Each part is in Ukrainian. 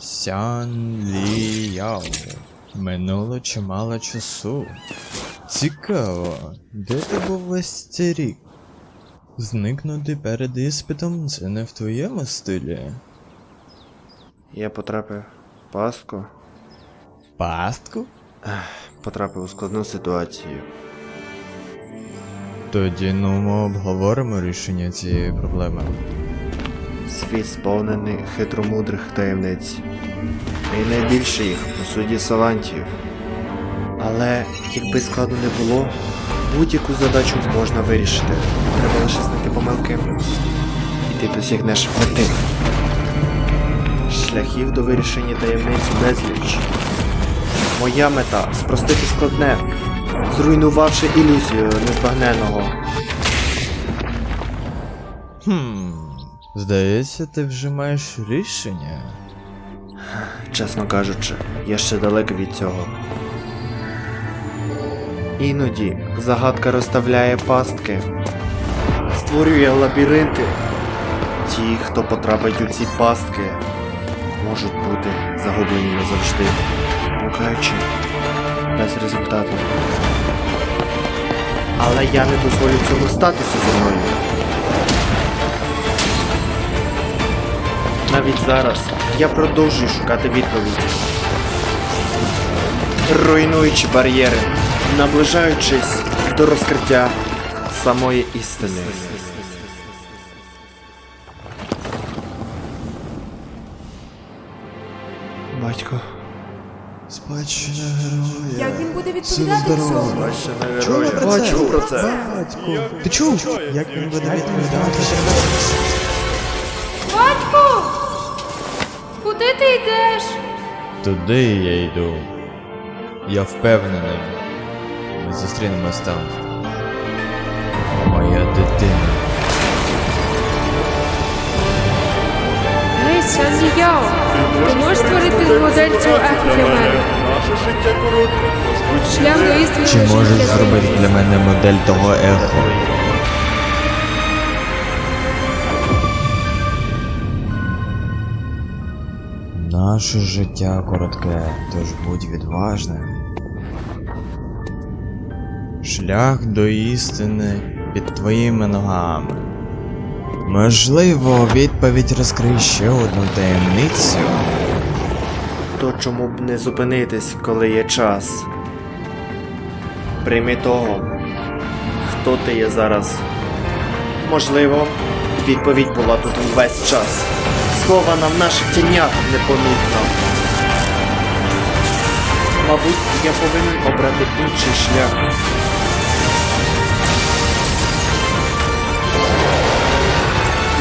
Сян Лі Яо. Минуло чимало часу. Цікаво, де ти був весь цей рік? Зникнути перед іспитом це не в твоєму стилі. Я потрапив в пастку, Пастку? потрапив у складну ситуацію. Тоді ну ми обговоримо рішення цієї проблеми. Світ сповнений хитромудрих таємниць. І найбільше їх у суді Салантів. Але якби складно не було, будь-яку задачу можна вирішити. Треба лише знайти помилки. І ти досягнеш мети. Шляхів до вирішення таємниць безліч. Моя мета спростити складне, зруйнувавши ілюзію незбагненого. Хм. Здається, ти вже маєш рішення. Чесно кажучи, я ще далеко від цього. Іноді загадка розставляє пастки, створює лабіринти. Ті, хто потрапить у ці пастки, можуть бути загублені назавжди, блукаючи без результату. Але я не дозволю цьому статися зі мною. Навіть зараз я продовжую шукати відповідь. Руйнуючи бар'єри, наближаючись до розкриття самої істини. Батько. Спадщина героя. Як він буде відповідати цьому? Про це? Бачу про це. Батько, ти чув? Як він буде відповідати? Туди я йду. Я впевнений. Ми зустрінемось там. Моя дитина. Гей, Сянзі Яо, ти можеш створити модель цього ехо для мене? Шлях до істини Чи можеш зробити для мене модель того ехо? Наше життя коротке, тож будь відважним. Шлях до істини під твоїми ногами. Можливо, відповідь розкриє ще одну таємницю. То чому б не зупинитись, коли є час? Прийми того, хто ти є зараз. Можливо, відповідь була тут увесь час, схована в наших тінях непомітно. Мабуть, я повинен обрати інший шлях.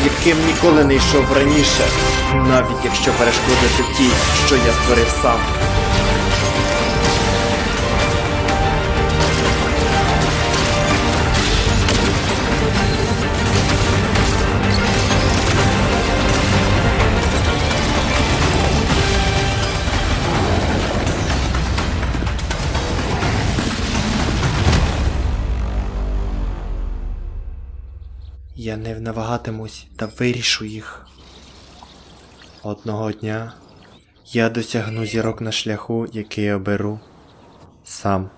Яким ніколи не йшов раніше, навіть якщо перешкодити ті, що я створив сам. Я не навагатимусь та вирішу їх. Одного дня я досягну зірок на шляху, який оберу сам.